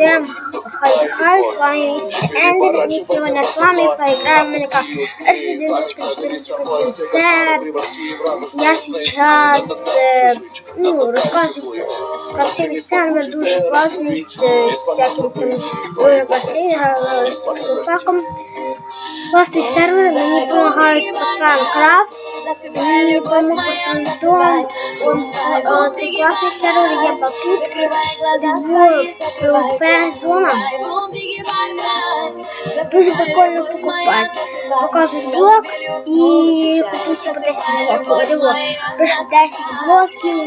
Всем хай хай, с вами Эндер, и сегодня с вами поиграем на как Я сейчас э, ну, рассказываю про все сервер дуже классный, с э, всяким там э, с паком. Классный сервер, мне помогает пацан Крафт, мне помог построить дом, он, классный сервер, я батут, ПВП зона. Дуже прикольно покупать. Показывает блок и купить по 10 блоків. Орело. Пише 10 блоків,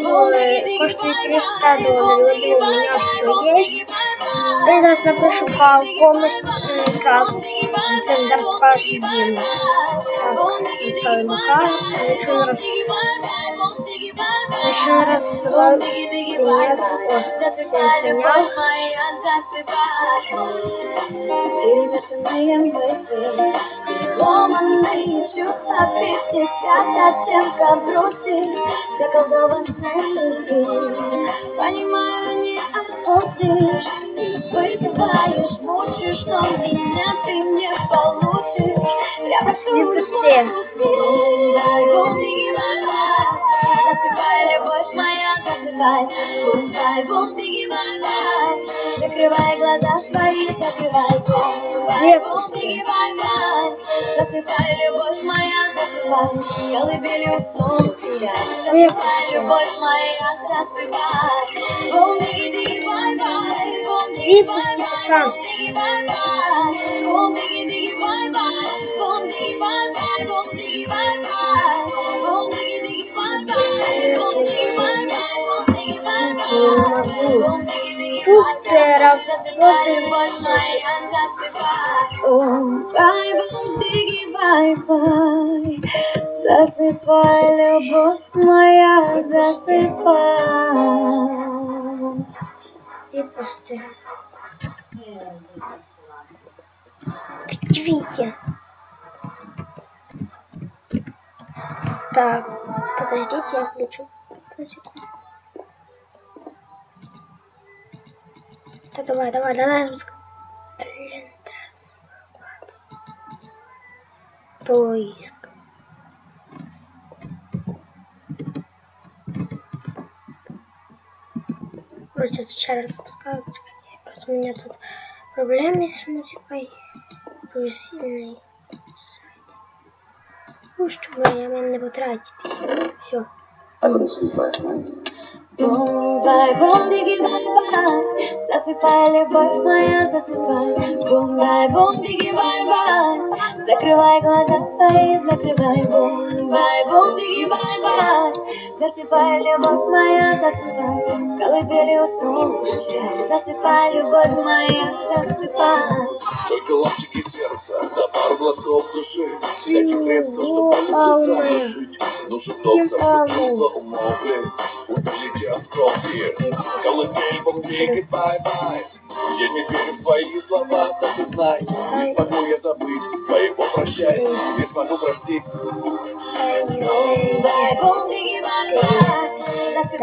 коштує 300 доларів. У меня все есть. Я зараз напишу полностью так. Тендер покажу Диму. Так, ставимо карту. Якщо раз Еще раз нет, Перемешанные мысли, ломанные чувства, пятьдесят оттенков грусти, заколдованной любви. Понимаю, не отпустишь, ты испытываешь, мучишь, но меня ты не получишь. Я прошу, Не пусти. Засыпай, любовь моя, засыпай Бумбай, бум, беги, бай, бай Закрывай глаза свои, закрывай Бумбай, бум, беги, бай, бай Засыпай, любовь моя, засыпай. Колыбелью снова кричай Засыпай, любовь моя, засыпай. Бум, беги, диги, бай, бай Бум, диги, бай, бай Бум, диги, бай, бай Бум, любовь моя, засыпай любовь моя, засыпай и пусти. Видите? Так, подождите, я включу. Одну Да давай, давай, давай. Блин. Поиск. Просто сейчас раз запускаю, почекайте. Просто у меня тут проблемы с музыкой. Дуже сильный сайт. Ну, чтобы я меня не потратить песню. Все. Бум, бай, бум, диги, бай, бай Засыпай, любовь моя, засыпай Бум, бай, бум, диги, бай, бай Закрывай глаза свои, закрывай Бум, бай, бум, диги, бай, бай Засыпай, любовь моя, засыпай Колыбели уснул, включай Засыпай, любовь моя, засыпай Только лапчики сердца, да пару глазков души Дайте средства, чтобы глаза душить Нужен доктор, чтоб чувства умолкли Удалите осколки Колыбель, бомбейки, бай-бай Я не верю в твои слова, да ты знай Не смогу я забыть твоего прощай Не смогу простить Бум,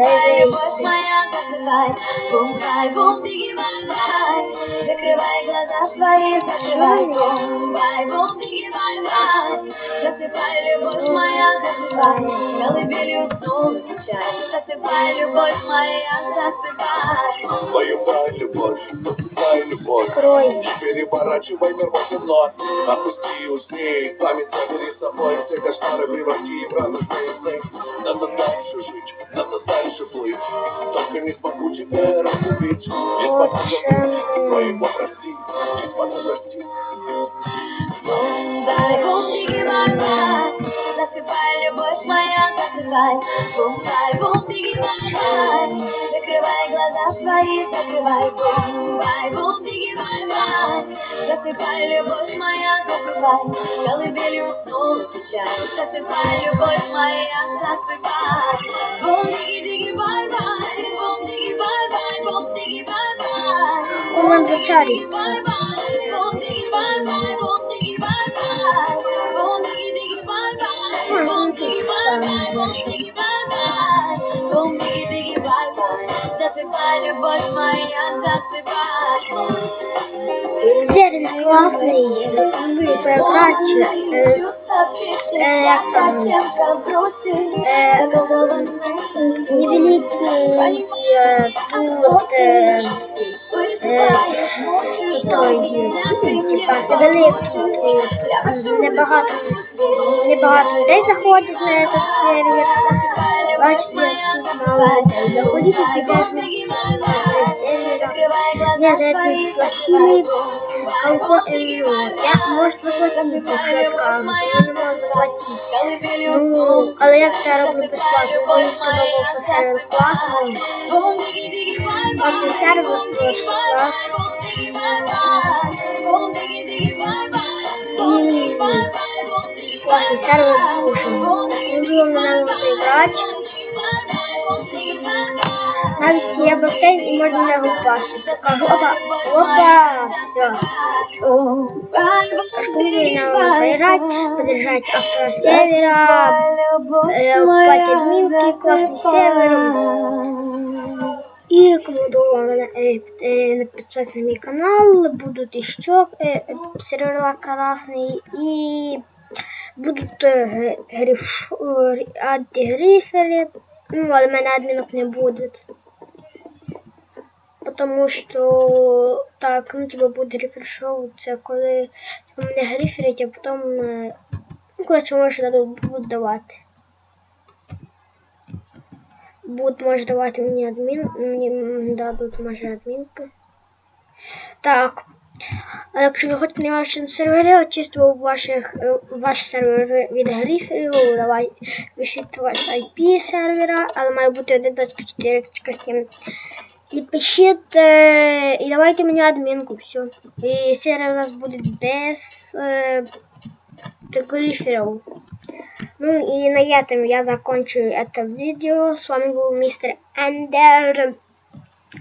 Засыпай, любовь моя, засыпай Бум, бай, бум, бай, бай Закрывай глаза свои, закрывай. Бум, бай, бум, бай, бай Засыпай, любовь моя, засыпай. Колыбелью снова включай Засыпай, любовь моя, засыпай. Дай любовь, засыпай любовь. Открой. Не переворачивай мир вновь Отпусти, усни, память забери собой. Все кошмары преврати в радостные сны. Надо дальше жить, надо дальше плыть. Только не смогу тебя разлюбить Не смогу забыть, твоего простить Не смогу простить моя, засыпай Бум, бай, бум, диги, бай, бай Закрывай глаза свои, закрывай Бум, бай, бум, диги, бай, бай Засыпай, любовь моя, засыпай Колыбелью снова включай Засыпай, любовь моя, засыпай. Бум, диги, диги, бай, бай Бум, диги, бай, бай Бум, диги, бай, бай Команда Бум, диги, Чарі. диги, бай, бай любовь моя, засыпай. Сервис классный, поиграть. Э, оттенка грусти. э, невеликий э, тут типа невеликий тут небагато, небагато людей заходять на этот сервер. Бачите, як тут мало людей. Заходіть і підете на сервера. Ні, за это не сплатили. Алко, э, ну, я, может, заплатить, якщо скажу. Я не можу заплатити. Ну, але я це роблю безплатно. Мені сподобався сервер класний. Класний сервер, просто клас. І класний сервер слушай. Не було мене поіграти. Навіть є басейн і можна на нього впасти. Кажу, опа, опа, все. Школы на поиграть, поддержать автора сервера, э, покупать админки, классный сервер. И рекомендую вам э, э, подписаться на мой канал. Будут еще э, сервера классные и будут э, гриф, э, антигриферы. Ну, але в мене адмінок не буде. Потому що так, ну типа буде рефрешоу, це коли типа, мене гриферять, а потім. е, Ну, коротше, може дадуть будуть давати. Будуть може давати мені адмін, мені м, дадуть може адмінки. Так. А якщо ви хочете на вашому сервері очистити ваших, е, ваш сервер від гриферів, давай пишіть ваш IP сервера, але має бути 1.4.7. І пишіть, е, і давайте мені адмінку, все. І сервер у нас буде без е, гриферів. Ну и на этом я закончу это видео. С вами был мистер Эндер.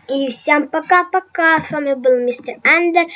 И всем пока-пока. С вами был мистер Эндер.